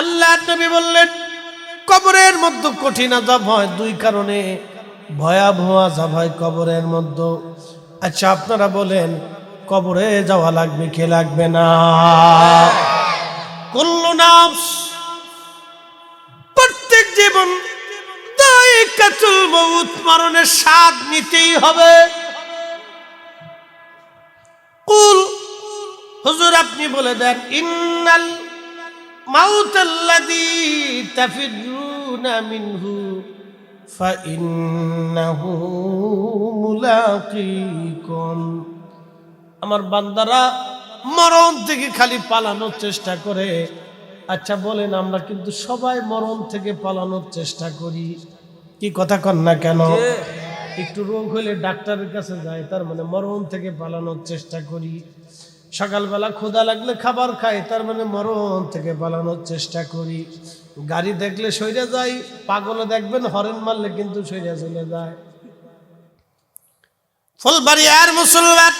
আল্লাহ নবী বললেন, কবরের মধ্যে কঠিন আজাব হয়। দুই কারণে, ভয়াবহ আজাব হয় কবরের মধ্যে। আচ্ছা আপনারা বলেন, কবরে যাওয়া লাগবে কে লাগবে না? কুল্লু নাফস, প্রত্যেক জীবন দায়িকাতুল মউত, মরণের স্বাদ নিতেই হবে। কুল, হুজুর আপনি বলে দেন, ইন্নাল মাউত আল্লাযী তাফিরুনা মিনহু ফাইন্নাহু মুলাকীকুম আমার বান্দারা মরণ থেকে খালি পালানোর চেষ্টা করে। আচ্ছা বলেন আমরা কিন্তু সবাই মরণ থেকে পালানোর চেষ্টা করি। কি কথা কন না কেন? একটু রোগ হলে ডাক্তারের কাছে যায় তার মানে মরণ থেকে পালানোর চেষ্টা করি। সকালবেলা ক্ষুধা লাগলে খাবার খাই, তার মানে মরণ থেকে পালানোর চেষ্টা করি। গাড়ি দেখলে সইরে যাই পাগলে দেখবেন, হরেন মারলে কিন্তু সইরে চলে যায়। ফুলবাড়ি আর মুসলমান,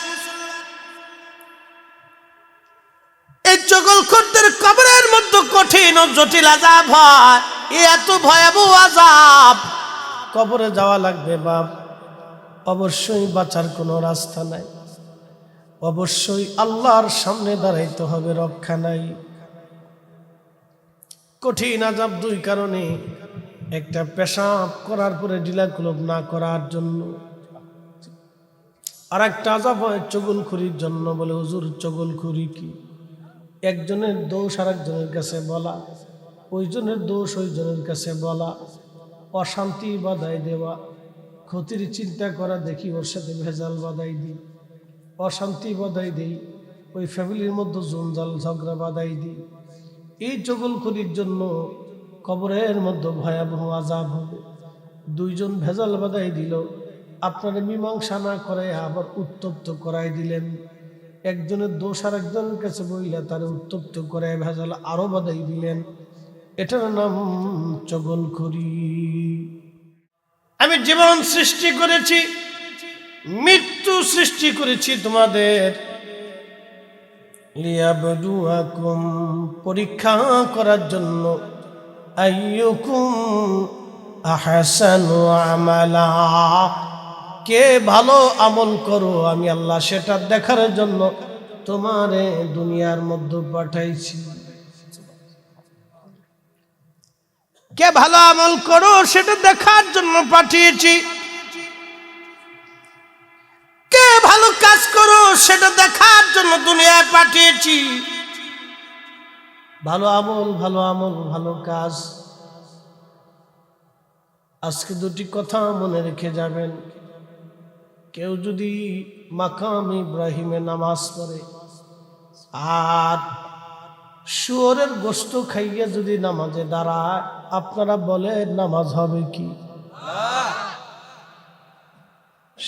এই চগলখোরদের কবরের মধ্যে কঠিন ও জটিল আজাব হয় এত ভয়াবহ আজাব কবরে যাওয়া লাগবে বাপ, অবশ্যই বাঁচার কোনো রাস্তা নাই। অবশ্যই আল্লাহর সামনে দাঁড়াইতে হবে, রক্ষা নাই। কঠিন আজাব দুই কারণে একটা পেশাব করার পরে ডিলা ডিলাক্লোভ না করার জন্য। আর একটা আজাব হয় চগলখুরির জন্য বলে, হুজুর চগলখুরি কি? একজনের দোষ আর একজনের কাছে বলা, ওইজনের দোষ ওইজনের কাছে বলা, অশান্তি বাধাই দেওয়া, ক্ষতির চিন্তা করা, দেখি ওর সাথে ভেজাল বাধাই দিই। অশান্তি বাধাই দিই, ওই ফ্যামিলির মধ্যে জঞ্জাল ঝগড়া বাধাই দিই। এই চগলখড়ির জন্য কবরের মধ্যে ভয়াবহ আজাব হবে। দুইজন ভেজাল বাধাই দিল। আপনার মীমাংসা না করে আবার উত্তপ্ত করাই দিলেন। একজনের দোষ আর একজনের কাছে বইলে তার উত্তপ্ত করে ভেজাল আরও বাধাই দিলেন। এটার নাম চগলখড়ি আমি জীবন সৃষ্টি করেছি মৃত্যু সৃষ্টি করেছি তোমাদের। পরীক্ষা করার জন্য। কে ভালো আমল করো, আমি আল্লাহ সেটা দেখার জন্য তোমারে দুনিয়ার মধ্যে পাঠাইছি। কে ভালো আমল করো, সেটা দেখার জন্য পাঠিয়েছি। কে ভালো কাজ করো সেটা দেখার জন্য দুনিয়ায় পাঠিয়েছি। ভালো আমল ভালো আমল, ভালো কাজ। আজকে দুটি কথা মনে রেখে যাবেন। কেউ যদি মাকাম ইব্রাহিমে নামাজ পড়ে আর শুয়োরের গোস্ত খাইয়ে যদি নামাজে দাঁড়ায়, আপনারা বলেন, নামাজ হবে কি?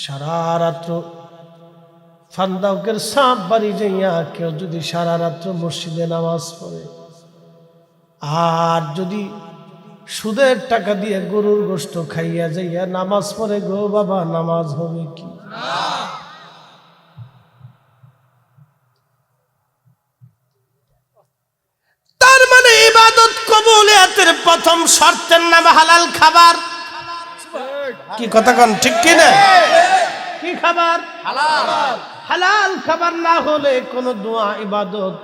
সারা রাত্র ফান্দাউকের সাপ বাড়ি যাইয়া কেউ যদি সারা রাত্র মসজিদে নামাজ পড়ে, আর যদি সুদের টাকা দিয়ে গরুর গোস্ত খাইয়া যাইয়া নামাজ পড়ে, গো বাবা, নামাজ হবে কি? তার মানে ইবাদত কবুলিয়াতের প্রথম শর্তের নাম হালাল খাবার। কি কথা কন, ঠিক কি না কি খাবার? হালাল। খাবার না হলে কোনো দোয়া ইবাদত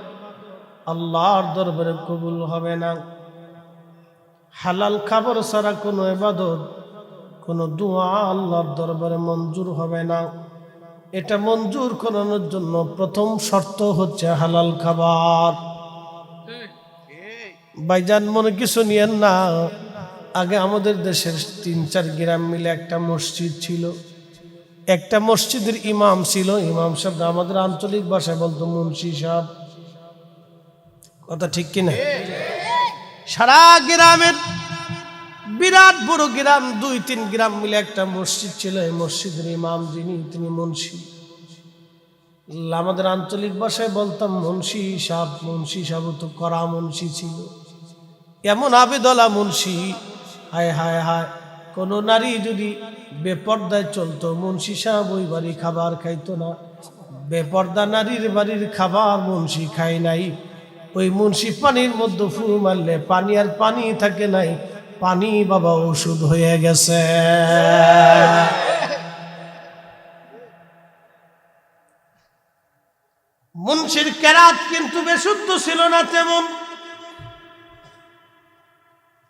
আল্লাহর দরবারে কবুল হবে না। হালাল খাবার ছাড়া কোনো ইবাদত কোনো দোয়া আল্লাহর দরবারে মঞ্জুর হবে না। এটা মঞ্জুর করানোর জন্য প্রথম শর্ত হচ্ছে হালাল খাবার। বাইজান মনে কিছু নিয়েন না? আগে আমাদের দেশের তিন চার গ্রাম মিলে একটা মসজিদ ছিল। একটা মসজিদের ইমাম ছিল, ইমাম সাহেব আমাদের আঞ্চলিক ভাষায় বলতো, মুন্সি সাহেব। কথা ঠিক কিনা? সারা গ্রামের বিরাট বড় গ্রাম, দুই তিন গ্রাম মিলে একটা মসজিদ ছিল, এই মসজিদের ইমাম যিনি, তিনি মুন্সি। আমাদের আঞ্চলিক ভাষায় বলতাম মুন্সি সাহেব মুন্সি সাহেব তো করা মুন্সি ছিল। এমন আবেদলা মুন্সি, হায় হায় হায়। কোনো নারী যদি বেপর্দায় চলতো, মুন্সি সাহেব ওই বাড়ি খাবার খাইতো না। বেপর্দা নারীর বাড়ির খাবার মুন্সি খায় নাই। ওই মুন্সি পানির মধ্যে ফু মারলে পানি আর পানি থাকে নাই। পানি বাবা ওষুধ হয়ে গেছে। মুন্সির কেরাত কিন্তু বেশুদ্ধ ছিল না তেমন।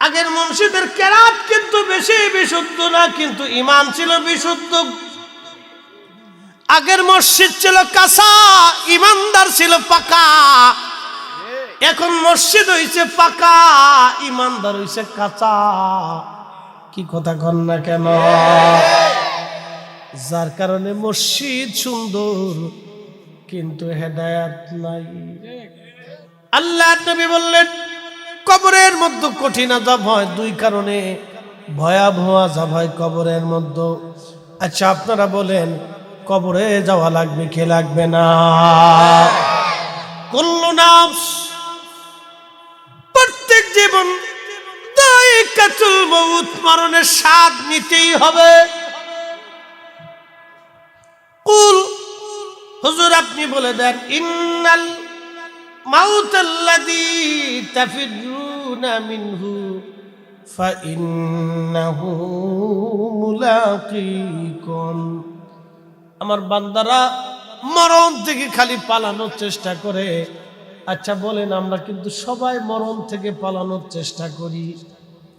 আগের মনসিদের কেরাত কিন্তু বেশি বিশুদ্ধ না, কিন্তু ইমান ছিল বিশুদ্ধ। আগের মসজিদ ছিল কাঁচা, ইমানদার ছিল পাকা। এখন মসজিদ হইছে পাকা, ইমানদার হইছে কাঁচা। কি কথা কন না কেন? যার কারণে মসজিদ সুন্দর, কিন্তু হেদায়াত নাই। আল্লাহ নবী বললেন কবরের মধ্যে কঠিন আজাব হয়, দুই কারণে। ভয়াবহ আজাব হয় কবরের মধ্যে। আচ্ছা আপনারা বলেন, কবরে যাওয়া লাগবে কে লাগবে না? কুল্লু নাফস, প্রত্যেক জীবন দায়িকাতুল মউত মরণের স্বাদ নিতেই হবে। কুল, হুজুর আপনি বলে দেন, ইন্নাল আমার বান্দারা মরণ থেকে খালি পালানোর চেষ্টা করে। আচ্ছা বলেন আমরা কিন্তু সবাই মরণ থেকে পালানোর চেষ্টা করি।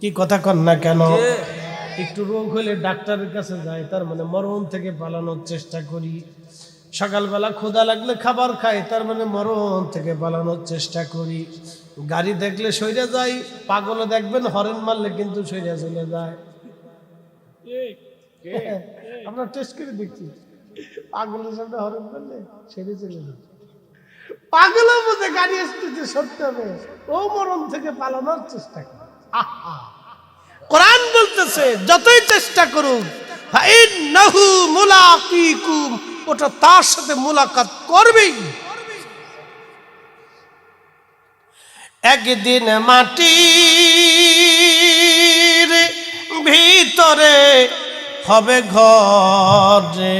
কি কথা কন না কেন? একটু রোগ হলে ডাক্তারের কাছে যায় তার মানে মরণ থেকে পালানোর চেষ্টা করি। সকালবেলা ক্ষুধা লাগলে খাবার খাই তার মানে মরণ থেকে পালানোর চেষ্টা করি। গাড়ি দেখলে সইরে যাই পাগলে দেখবেন হরেন মারলে কিন্তু সইরে চলে যায়। আমরা টেস্ট করে দেখছি পাগলের সামনে হরেন মারলে সেরে চলে যায়। পাগলের মধ্যে গাড়ি আসতেছে সত্যি হবে ও মরণ থেকে পালানোর চেষ্টা করে। আহা! কোরআন বলতেছে যতই চেষ্টা করুক মুলাকিকুম ওটা তার সাথে মুলাকাত করবেই একদিন মাটির ভিতরে হবে ঘরে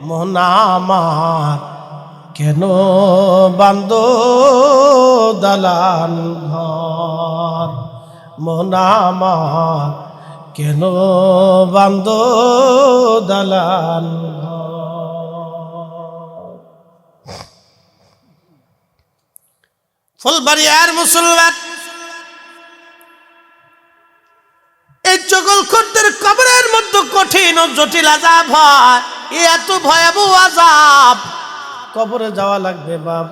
মনামার কেন বান্দ দালান ঘর? মনামার কেন বান্দ দালান ঘর ফুলবাড়ি আর মুসলমান। এই চগল খদ্দের কবরের মধ্যে কঠিন ও জটিল আজাব হয়। এত ভয়াবহ আজাব কবরে যাওয়া লাগবে বাপ।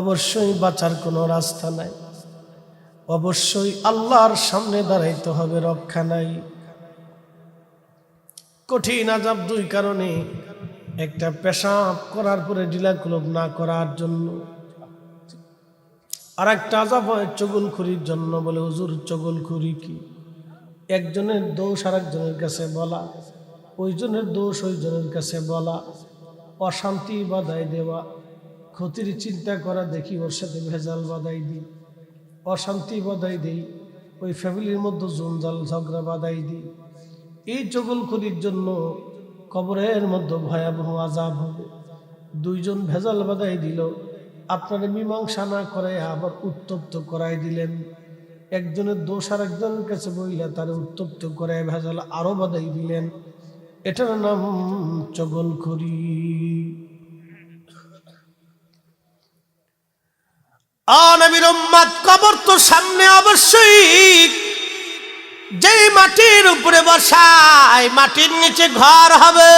অবশ্যই বাঁচার কোনো রাস্তা নাই। অবশ্যই আল্লাহর সামনে দাঁড়াইতে হবে, রক্ষা নাই। কঠিন আজাব দুই কারণে। একটা পেশাব করার পরে ডিলাকুলব না করার জন্য। আর একটা আজাব হয়, চগলখুরির জন্য বলে, হুজুর, চগলখুরি কি? একজনের দোষ আর একজনের কাছে বলা, ওইজনের দোষ ওইজনের কাছে বলা, অশান্তি বাধাই দেওয়া, ক্ষতির চিন্তা করা, দেখি ওর সাথে ভেজাল বাধাই দিই, অশান্তি বাধাই দিই, ওই ফ্যামিলির মধ্যে জঞ্জাল ঝগড়া বাধাই দিই। এই চগলখুরির জন্য কবরের মধ্যে ভয়াবহ আজাব হবে। দুইজন ভেজাল বাধাই দিল আপনারা মীমাংসা না করে আবার উত্তপ্ত করাই দিলেন। একজনের দোষ আর একজনের কাছে বইলে তার উত্তপ্ত করে ভেজাল আরও বাধাই দিলেন। এটার নাম চগলখড়ি। নবীর উম্মাদ কবর তো সামনে অবশ্যই। যেই মাটির উপরে বসায়, মাটির নিচে ঘর হবে।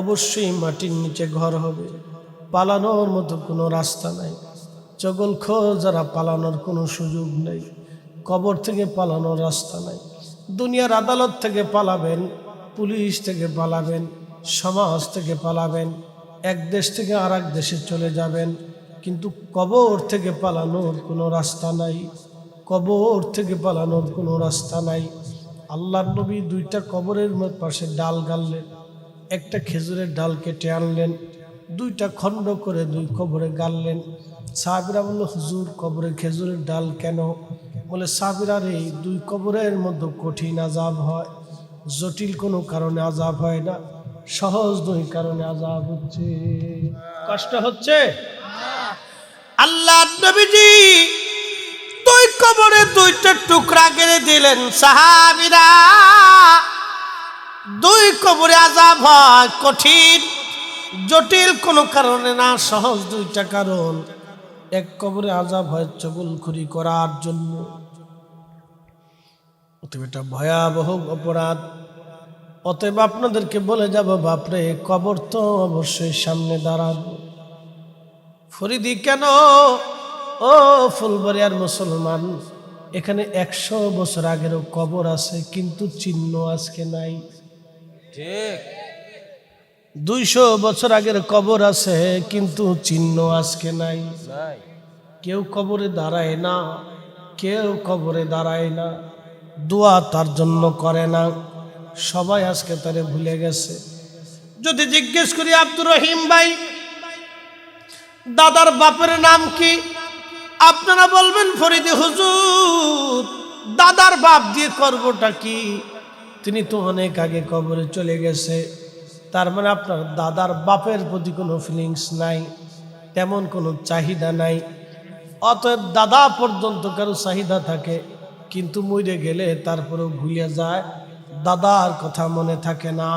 অবশ্যই মাটির নিচে ঘর হবে। পালানোর মতো কোনো রাস্তা নাই। চগলখোর যারা পালানোর কোনো সুযোগ নেই। কবর থেকে পালানোর রাস্তা নাই। দুনিয়ার আদালত থেকে পালাবেন, পুলিশ থেকে পালাবেন, সমাজ থেকে পালাবেন, এক দেশ থেকে আর দেশে চলে যাবেন। কিন্তু কবর থেকে পালানোর কোনো রাস্তা নাই। কবর থেকে পালানোর কোনো রাস্তা নাই। আল্লাহর নবী দুইটা কবরের পাশে ডাল গাললেন, একটা খেজুরের ডাল কেটে আনলেন দুইটা খণ্ড করে দুই কবরে গাললেন। সাহাবিরা বলল, হুজুর, কবরে খেজুরের ডাল কেন? বলে সাহাবিরার এই দুই কবরের মধ্যে কঠিন আজাব হয়। জটিল কোনো কারণে আজাব হয় না, সহজ দুই কারণে আজাব হচ্ছে। কষ্ট হচ্ছে? আল্লাহ নবীজি দুই কবরে দুইটা টুকরা কেড়ে দিলেন। সাহাবিরা, দুই কবরে আজাব হয়, কঠিন জটিল কোনো কারণে না, সহজ দুইটা কারণ। এক কবরে আজাব হয় চগুলখুরি করার জন্য। অতএব এটা ভয়াবহ অপরাধ। অতএব আপনাদেরকে বলে যাব, বাপরে, কবর তো অবশ্যই সামনে দাঁড়াবো। ফরিদি কেন? ও ফুলবাড়িয়ার মুসলমান, এখানে একশো বছর আগেরও কবর আছে, কিন্তু চিহ্ন আজকে নাই। ঠিক। দুইশো বছর আগের কবর আছে কিন্তু চিহ্ন আজকে নাই। কেউ কবরে দাঁড়ায় না কেউ কবরে দাঁড়ায় না। দোয়া তার জন্য করে না। সবাই আজকে তারে ভুলে গেছে। যদি জিজ্ঞেস করি আব্দুর রহিম ভাই দাদার বাপের নাম কি? আপনারা বলবেন ফরিদি হুজুর দাদার বাপ দিয়ে করবটা কি? তিনি তো অনেক আগে কবরে চলে গেছে। তার মানে আপনার দাদার বাপের প্রতি কোনো ফিলিংস নাই, তেমন কোনো চাহিদা নাই। অতএব দাদা পর্যন্ত কারও চাহিদা থাকে, কিন্তু মরে গেলে তারপরেও ভুলে যায়। দাদার কথা মনে থাকে না,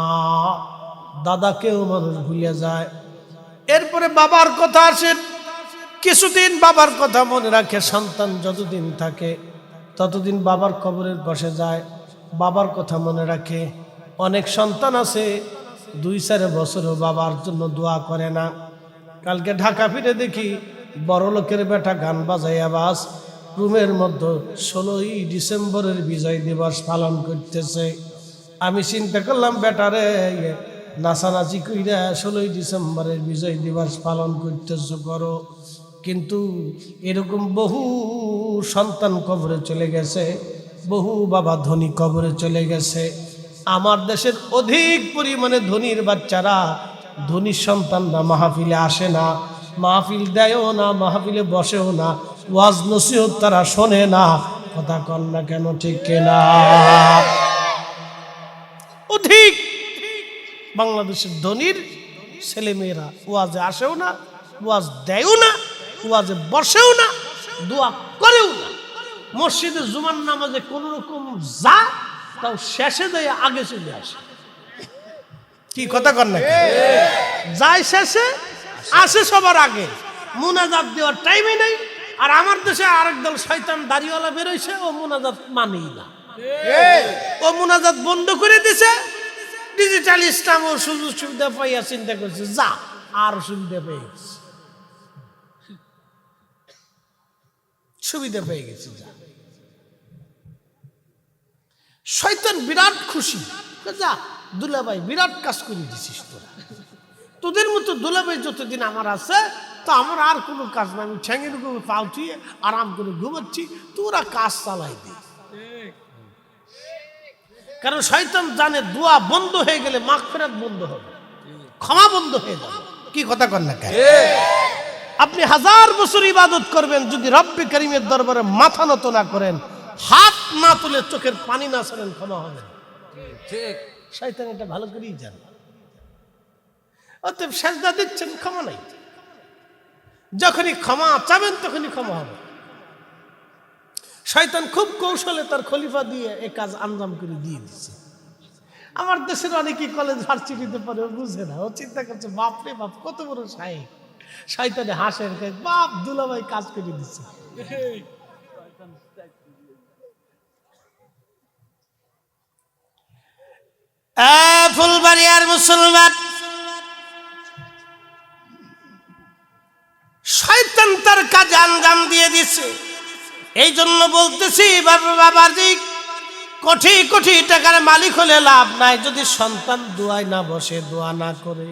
দাদাকেও মানুষ ভুলে যায়। এরপরে বাবার কথা আসে, কিছুদিন বাবার কথা মনে রাখে, সন্তান যতদিন থাকে, ততদিন বাবার কবরের পাশে যায়। বাবার কথা মনে রাখে, অনেক সন্তান আছে দুই চার বছরও বাবার জন্য দোয়া করে না। কালকে ঢাকা ফিরে দেখি বড় লোকের বেটা গান বাজাই আবাস রুমের মধ্যে ষোলোই ডিসেম্বরের বিজয় দিবস পালন করতেছে। আমি চিন্তা করলাম বেটারে নাচানাচি কইরা ষোলোই ডিসেম্বরের বিজয় দিবস পালন করতেছ করো। কিন্তু এরকম বহু সন্তান কবরে চলে গেছে, বহু বাবা ধনী কবরে চলে গেছে। আমার দেশের অধিক পরিমাণে ধনীর বাচ্চারা ধনীর সন্তানরা মাহফিলে আসে না, মাহফিল দেয়ও না, মাহফিলে বসেও না, ওয়াজ নসিহত তারা শোনে না, কথা কন না কেন ঠিক কেনা? অধিক বাংলাদেশের ধনীর ছেলেমেয়েরা ওয়াজে আসেও না, ওয়াজ দেয়ও না, ওয়াজে বসেও না, দোয়া করেও না। মসজিদে জুমার নামাজে কোন রকম যা তাও শেষে দেয় আগে চলে আসে। কি কথা কর না যায় শেষে আসে সবার আগে। মুনাজাত দেওয়ার টাইমে নেই। আর আমার দেশে আরেক দল শয়তান দাড়িওয়ালা বেরোইছে ও মুনাজাত মানেই না। ও মুনাজাত বন্ধ করে দিছে। ডিজিটাল ইসলাম ও সুযোগ সুবিধা পাইয়া চিন্তা করছে যা আর সুবিধা পেয়ে গেছে। সুবিধা পেয়ে গেছে যা। শয়তান বিরাট খুশি। যা, দুলাভাই, বিরাট কাজ করে দিছিস তোরা। তোদের মতো দুলাভাই যতদিন আমার আছে, তো আমার আর কোনো কাজ নাই। আমি ঠ্যাঙের উপরে ছুঁয়ে আরাম করে ঘুমাচ্ছি, তোরা কাজ চালাই দি। কারণ শয়তান জানে দোয়া বন্ধ হয়ে গেলে মাখ ফেরাত বন্ধ হবে। ক্ষমা বন্ধ হয়ে যাবে। কি কথা কর না আপনি হাজার বছর ইবাদত করবেন, যদি রব্বি করিমের দরবারে মাথা নত না করেন, হাত না তুলে চোখের পানি না ছাড়েন ক্ষমা হবে শয়তান এটা ভালো করেই জানে। অতএব সেজদা দিচ্ছেন ক্ষমা নাই। যখনই ক্ষমা চাবেন তখনই ক্ষমা হবে। শয়তান খুব কৌশলে তার খলিফা দিয়ে এ কাজ আঞ্জাম করে দিয়ে দিচ্ছে। আমার দেশের অনেকেই কলেজ ভার্সিটিতে পরে ও বুঝে না। ও চিন্তা করছে বাপ রে বাপ কত বড় সাহেব শয়তানে হাসের বাপ দুলাভাই কাজ করে দিচ্ছে। ফুলবাড়িয়ার মুসলমান। শয়তান তার কাজে আঞ্জাম দিয়ে দিছে। এই জন্য বলতেছি, বাবা বাবাজি, কোটি কোটি টাকার মালিক হলে লাভ নাই, যদি সন্তান দোয়ায় না বসে, দোয়া না করে।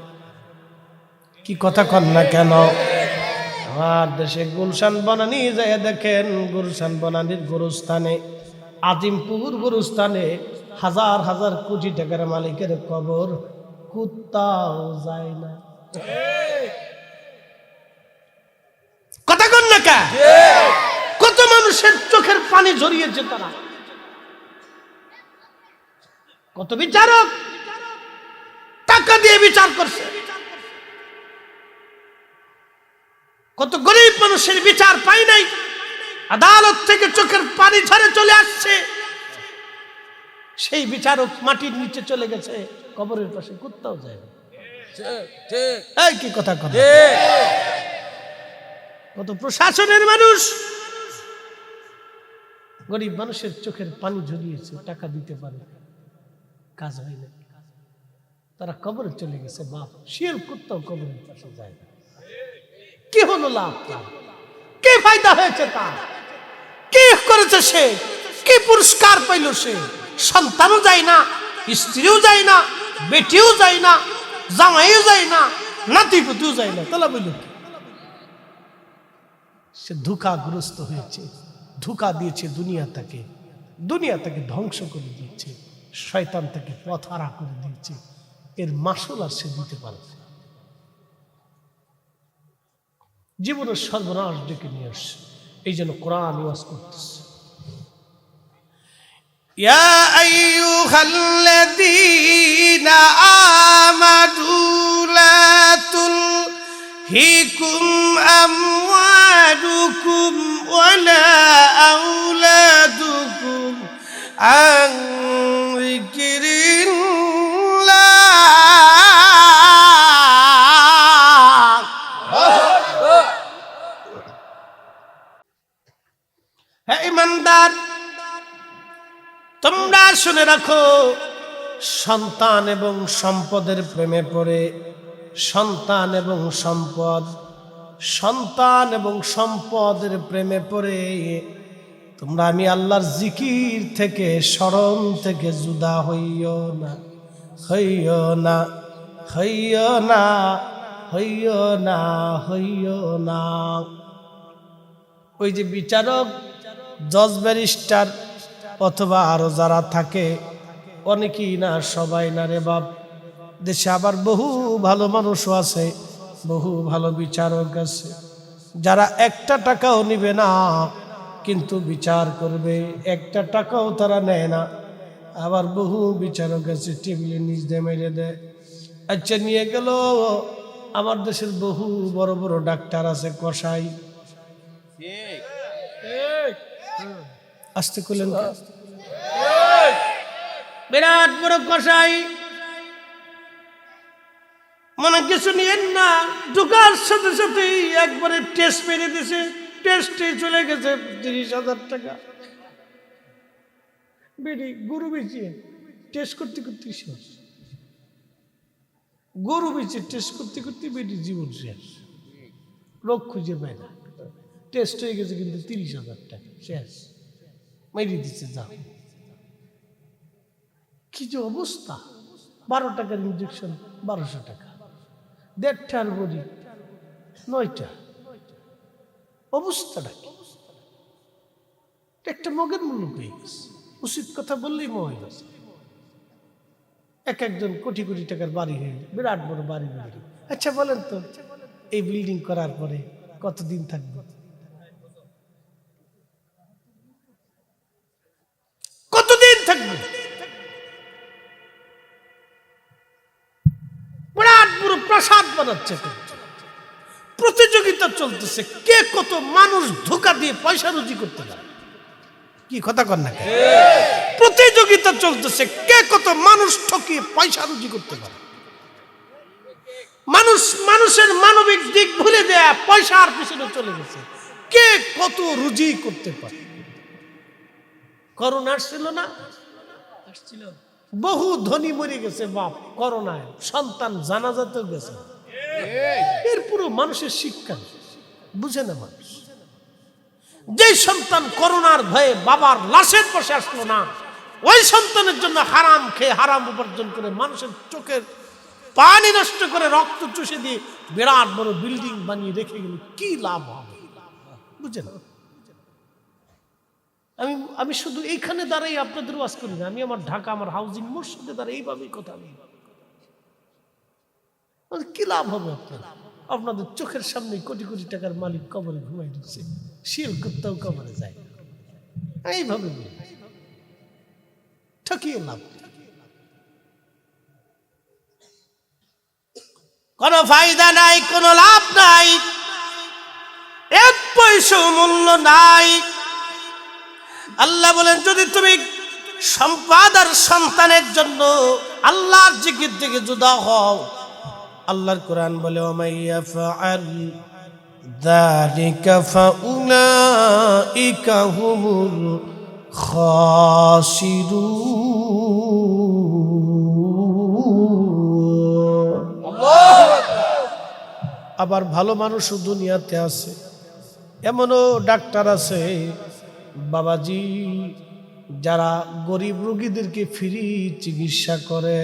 কি কথা কন না কেন? আমার দেশে গুলশান বনানি যায় দেখেন, গুলশান বনানির গুরুস্থানে, আজিমপুর গুরুস্থানে হাজার হাজার কোটি টাকার মালিকের কবর কুত্তাও যায় না। কথা কন না কত মানুষের চোখের পানি ঝরিয়েছে তারা। কত বিচারক টাকা দিয়ে বিচার করছে। কত গরিব মানুষের বিচার পাই নাই। আদালত থেকে চোখের পানি ঝরে চলে আসছে। সেই বিচারক মাটির নিচে চলে গেছে, কবরের পাশে কুত্তাও যায় এই কি কথা কথা কত প্রশাসনের মানুষ। গরিব মানুষের চোখের পানি ঝরিয়েছে, টাকা দিতে পারে কাজ হয় না। তারা কবরে চলে গেছে, বাপ। শিয়াল কুত্তাও কবরের পাশে যায় না। কি হলো লাভ তার? কি ফায়দা হয়েছে তার? কি করেছে সে? কি পুরস্কার পাইল সে? সন্তানও যায় না, স্ত্রীও যায় না, বেটিও যায় না, জামাইও যায় না নাতি পুতিও যায় না। তাহলে বলল সে ধোকাগ্রস্ত হয়েছে, ধোকা দিয়েছে দুনিয়া তাকে দুনিয়া তাকে ধ্বংস করে দিয়েছে, শয়তান তাকে পথহারা করে দিয়েছে। এর মাসুল আর সে দিতে পারে না। জীবনের সর্বনাশ ডেকে নিয়ে আসছে। এই জন্য কোরআন ওয়াজ করতেছে। يا أيها الذين آمنوا لا تلهكم أموالكم ولا أولادكم عن ذكر الله. هاي مندار তোমরা শুনে রাখো, সন্তান এবং সম্পদের প্রেমে পড়ে। সন্তান এবং সম্পদ, সন্তান এবং সম্পদের প্রেমে পড়ে। তোমরা আমি আল্লাহর জিকির থেকে, স্মরণ থেকে জুদা হইও না হইও না হইও না হইও না হইও না। ওই যে বিচারক, জজ ব্যারিস্টার অথবা আরও যারা থাকে, অনেকেই না, সবাই না রে বাপ। দেশে আবার বহু ভালো মানুষও আছে, বহু ভালো বিচারক আছে। যারা একটা টাকাও নিবে না, কিন্তু বিচার করবে, একটা টাকাও তারা নেয় না। আবার বহু বিচারক আছে টেবিলের নিচ দিয়ে মেরে দেয়। আচ্ছা নিয়ে গেল। আমার দেশের বহু বড় বড় ডাক্তার আছে ঠিক। আসতে করলেন? বিরাট বড় কষাই মনে কিছু নিয়েন না, ঢুকার সাথে সাথে একবারে টেস্ট মেরে দিছে টেস্টে চলে গেছে তিরিশ হাজার টাকা। বেরি গরু বেচিয়ে টেস্ট করতে করতে শেষ। গরু বেচে টেস্ট করতে করতে বেটি জীবন শেষ। রোগ খুঁজে পায় না। টেস্ট হয়ে গেছে কিন্তু তিরিশ হাজার টাকা। শেষ। মেরে দিচ্ছে যাও কি যে অবস্থা? বারো টাকার ইঞ্জেকশন বারোশো টাকা। দেড়টার বড়ি, নয়টা। অবস্থাটা কি? একটা মগের মূল্য হয়ে গেছে। উচিত কথা বললেই মহ গেছে। এক একজন কোটি কোটি টাকার বাড়ি হয়ে বিরাট বড় বাড়ি বিল্ডিং আচ্ছা বলেন তো, এই বিল্ডিং করার পরে কতদিন থাকবে? প্রাসাদ বানাচ্ছে। প্রতিযোগিতা চলতেছে। কে কত মানুষ ধোকা দিয়ে পয়সা রুজি করতে পারে? কি কথা কর না প্রতিযোগিতা চলতেছে। কে কত মানুষ ঠকিয়ে পয়সা রুজি করতে পারে? মানুষ মানুষের মানবিক দিক ভুলে দেয়া পয়সার পিছনে চলে গেছে। কে কত রুজি করতে পারে? করোনা আসছিল না? আসছিল বহু ধনী মরে গেছে, বাপ, করোনায়। সন্তান জানাজাতেও গেছে। এর পুরো মানুষের শিক্ষা। বুঝে না মানুষ? যে সন্তান করোনার ভয়ে বাবার লাশের পাশে আসলো না, ওই সন্তানের জন্য হারাম খেয়ে হারাম উপার্জন করে মানুষের চোখের পানি নষ্ট করে রক্ত চুষে দিয়ে বিরাট বড় বিল্ডিং বানিয়ে রেখে গেল। কি লাভ হবে? বুঝেন আমি আমি শুধু এইখানে দাঁড়াই আপনাদের ওয়াজ করি না, আমি আমার ঢাকা, আমার হাউজিং মসজিদে দাঁড়াই, এইভাবেই কথা বলি। কি লাভ হবে আপনার? আপনাদের চোখের সামনে কোটি কোটি টাকার মালিক কবরে ঘুমাই দিচ্ছে শিল কুত্তাও কবরে যায়। এইভাবে ঠকিয়ে লাভ। কোনো ফায়দা নাই, কোনো লাভ নাই, এক পয়সা মূল্য নাই। আল্লাহ বলেন, যদি তুমি সম্পাদ আর সন্তানের জন্য আল্লাহর জিকির থেকে জুদা হও। আল্লাহর কোরআন বলে আবার ভালো মানুষও দুনিয়াতে আছে। এমনও ডাক্তার আছে বাবাজি, যারা গরিব রুগীদেরকে ফ্রি চিকিৎসা করে,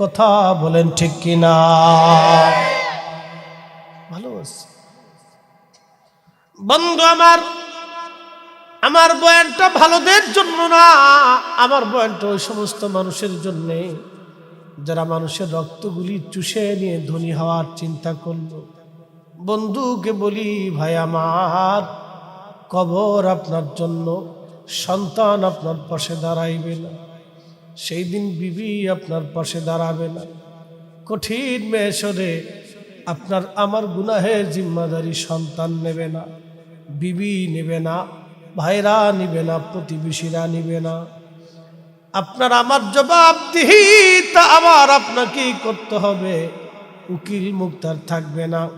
কথা বলেন ঠিক কিনা? ভালো বন্ধু আমার আমার বয়ানটা ভালোদের জন্য না, আমার বয়ানটা ওই সমস্ত মানুষের জন্যে। যারা মানুষের রক্তগুলি চুষে নিয়ে ধনী হওয়ার চিন্তা করল। বন্ধুকে বলি, ভাই আমার কবর আপনার জন্য, সন্তান আপনার পাশে দাঁড়াইবে না। সেই দিন বিবি আপনার পাশে দাঁড়াবে না। কঠিন মেশরে আপনার আমার গুনাহের জিম্মাদারি সন্তান নেবে না। বিবি নেবে না, ভাইরা নিবে না, প্রতিবেশীরা নিবে না। আপনার আমার জবাবদিহি তা আবার আপনাকেই করতে হবে। উকিল মুক্তার থাকবে না।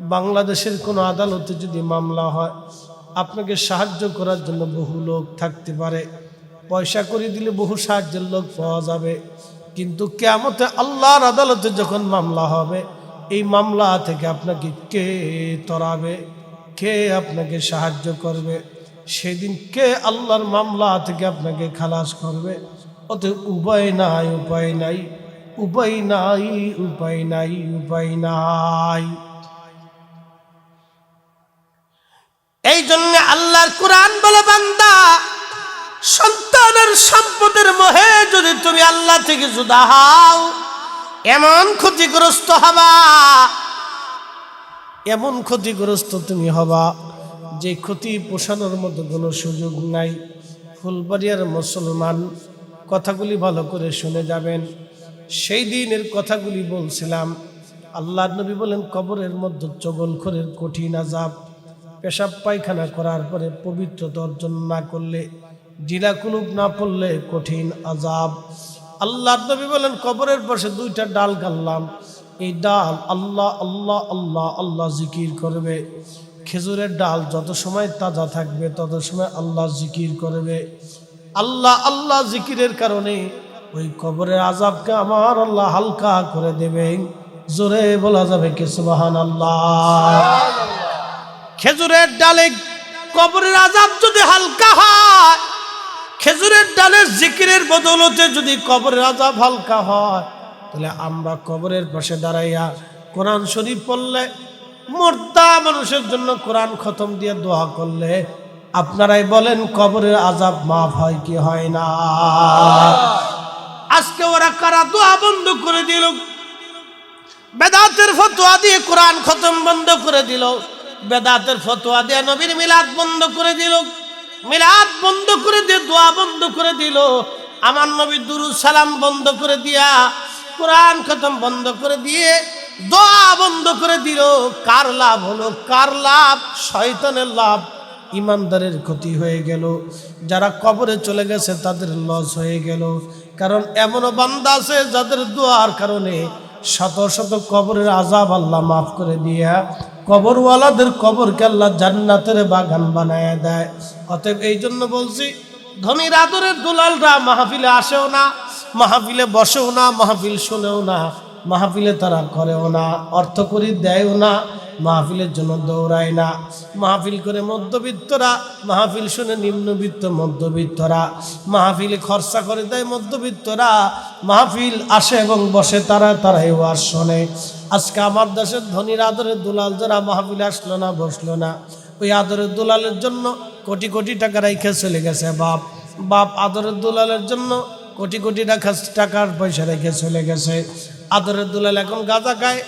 বাংলাদেশের কোনো আদালতে যদি মামলা হয় আপনাকে সাহায্য করার জন্য বহু লোক থাকতে পারে। পয়সা করে দিলে বহু সাহায্যের লোক পাওয়া যাবে। কিন্তু কেমতে আল্লাহর আদালতে যখন মামলা হবে, এই মামলা থেকে আপনাকে কে তরাবে, কে আপনাকে সাহায্য করবে? সেদিন কে আল্লাহর মামলা থেকে আপনাকে খালাস করবে? অত উপায় নাই উপায় নাই উপায় নাই উপায় নাই উপায় নাই। আল্লাহর কোরআন বলে, বান্দা, সন্তানের সম্পদের মোহে যদি তুমি আল্লাহ থেকে জুদা হও, এমন ক্ষতিগ্রস্ত হবা, এমন ক্ষতিগ্রস্ত তুমি হবা যে ক্ষতি পোষানোর মতো কোনো সুযোগ নাই। ফুলবাড়িয়ার মুসলমান কথাগুলি ভালো করে শুনে যাবেন। সেই দিনের কথাগুলি বলছিলাম। আল্লাহ নবী বলেন, কবরের মধ্যে চগলখরের কঠিন আজাব পেশাব পায়খানা করার পরে পবিত্রতা অর্জন না করলে, জিলা কুলুপ না পড়লে কঠিন আজাব আল্লাহ নবী বলেন, কবরের পাশে দুইটা ডাল গাললাম এই ডাল আল্লাহ আল্লাহ আল্লাহ আল্লাহ জিকির করবে। খেজুরের ডাল যত সময় তাজা থাকবে, তত সময় আল্লাহ জিকির করবে। আল্লাহ আল্লাহ জিকিরের কারণে ওই কবরের আজাবকে আমার আল্লাহ হালকা করে দেবে জোরে বলা যাবে কে সুবাহান আল্লাহ খেজুরের ডালে কবরের আজাব যদি হালকা হয়, খেজুরের ডালের জিকিরের বদলতে যদি কবরের আজাব হালকা হয়, তাহলে আমরা কবরের পাশে দাঁড়াইয়া কোরআন শরীফ পড়লে মোর্দা মানুষের জন্য কোরআন খতম দিয়ে দোয়া করলে, আপনারাই বলেন কবরের আজাব মাফ হয় কি হয় না। আজকে ওরা কারা দোয়া বন্ধ করে দিল? বেদাতের ফতোয়া দিয়ে কোরআন খতম বন্ধ করে দিল। বেদাতের ফতোয়া দিয়ে নবীর মিলাদ বন্ধ করে দিল। মিলাদ বন্ধ করে দিয়ে দোয়া বন্ধ করে দিল। আমার নবী দুরু সালাম বন্ধ করে দিয়া, কোরআন খতম বন্ধ করে দিয়ে দোয়া বন্ধ করে দিল। কার লাভ হলো? কার লাভ? শয়তানের লাভ। ইমানদারের ক্ষতি হয়ে গেল। যারা কবরে চলে গেছে, তাদের লস হয়ে গেল। কারণ এমনও বান্দা আছে যাদের দোয়ার কারণে শত শত কবরের আজাব আল্লাহ মাফ করে দিয়া কবরওয়ালাদের কবরকে আল্লাহ জান্নাতের বাগান বানায় দেয়। অতএব এই জন্য বলছি, ধনীর আদরের দুলালরা মাহফিলে আসেও না, মাহফিলে বসেও না, মাহফিল শোনেও না। মাহফিলে তারা করেও না, অর্থ করি দেয়ও না, মাহফিলের জন্য দৌড়ায় না। মাহফিল করে মধ্যবিত্তরা, মাহফিল শুনে নিম্নবিত্ত মধ্যবিত্তরা। মাহফিলে খরচা করে দেয় মধ্যবিত্তরা। মাহফিল আসে এবং বসে তারা, তারাই ওয়াজ শোনে। আজকে আমার দেশের ধনীর আদরের দুলাল যারা মাহফিলে আসলো না, বসল না, ওই আদরের দুলালের জন্য কোটি কোটি টাকা রেখে চলে গেছে বাপ। বাপ আদরের দুলালের জন্য কোটি কোটি টাকা, টাকার পয়সা রেখে চলে গেছে। আদরের দুলাল এখন গাঁজা খায়,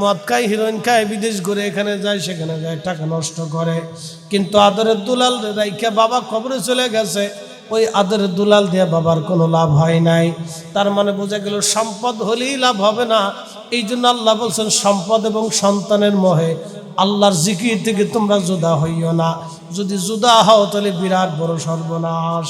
মদ খায়, হিরোইন খায়, বিদেশ ঘুরে এখানে যায়, সেখানে যায়, টাকা নষ্ট করে। কিন্তু আদরের দুলাল রাইখা বাবা খবরে চলে গেছে। ওই আদরের দুলাল দিয়ে বাবার কোনো লাভ হয় নাই। তার মানে বোঝা গেল সম্পদ হলেই লাভ হবে না। এই জন্য আল্লাহ বলছেন, সম্পদ এবং সন্তানের মহে আল্লাহর জিকির থেকে তোমরা জুদা হইও না। যদি জুদা হও তাহলে বিরাট বড় সর্বনাশ।